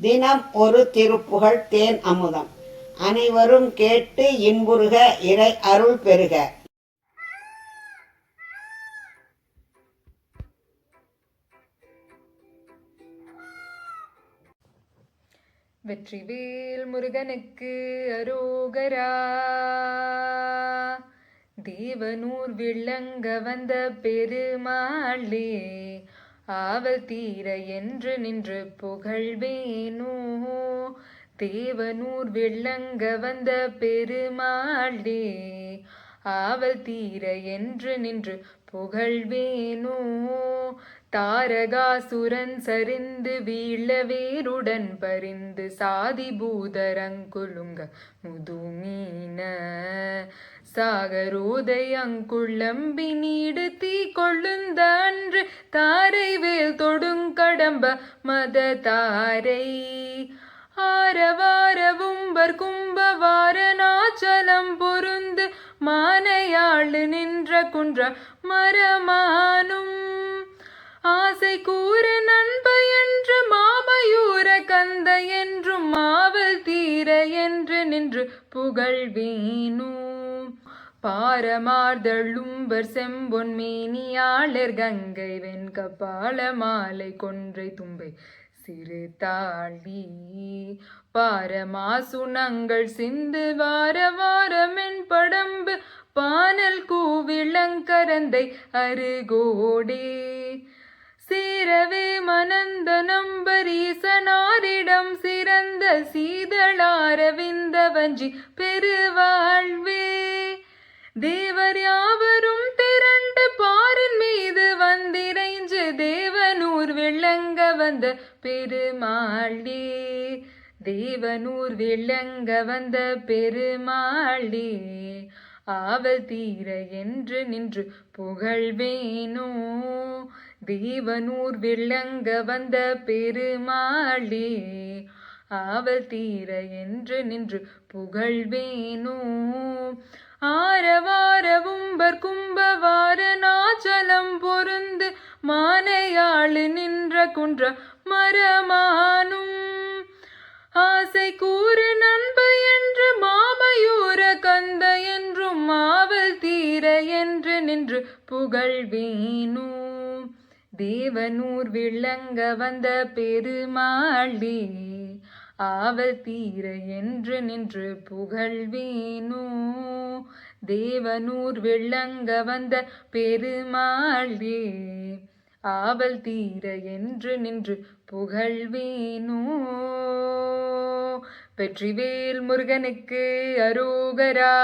தினம் ஒரு திருப்புகழ் தேன் அமுதம். அனைவரும் கேட்டு இன்புறுக இறை அருள் பெறுக. வெற்றிவேல் முருகனுக்கு அரோகரா. தேவனூர் விளங்க வந்த பெருமாளே ஆவல் தீர என்று நின்று புகழ்வேனோ? தேவனூர் வெள்ளங்க வந்த பெருமாளே ஆவல் தீர என்று நின்று புகழ்வேனோ? தாரகாசுரன் சரிந்து வீழ வேருடன் பரிந்து சாதி பூதரங்குலுங்க முதுமீன. சாகரோதை நீடு தீ கொள்ளுந்த அன்று தாரை வேல் தொடுங்கடம்ப மத தாரை ஆரவாரவும்பர் கும்பவாரனாச்சலம் பொருந்து மானையாளு நின்ற குன்ற மரமானும் ஆசை கூற நண்ப என்று மாமயூர கந்த என்றும் மாவல் தீர என்று நின்று புகழ்வேனோ பாரமார்தழும்பர் செம்பொன் மேனியாளர் கங்கை வெண்கபால மாலை கொன்றை தும்பை சிறு தாழி. பாரமாசுணங்கள் சிந்து வார வார கூவிளங்கரந்தை அருகோடே. சேரவே மனந்த நம்பரீசனாரிடம் சிறந்த சீதளாரவிந்த வஞ்சி பெருவாழ்வே. தேவர் யாவரும் திரண்டு பாரின் மீது வந்திரைஞ்சு தேவனூர் விளங்க வந்த பெருமாளே. தேவனூர் விளங்க வந்த பெருமாளே. ஆவல் தீர என்று நின்று புகழ்வேனோ? தேவனூர் விளங்க வந்த பெருமாளே ஆவல் தீர என்று நின்று புகழ்வேனோ? ஆரவாரவும்பர் கும்பவார நாச்சலம் பொருந்து மானையாளு நின்ற குன்ற மரமானும் ஆசை கூ என்று நின்று புகழ்வேனோ தேவனூர் விளங்க வந்த பெருமாளே ஆவல் தீர என்று நின்று புகழ்வேனோ தேவனூர் விளங்க வந்த பெருமாளே ஆவல் தீர என்று நின்று புகழ்வேனோ வெற்றிவேல் முருகனுக்கு அரோகரா.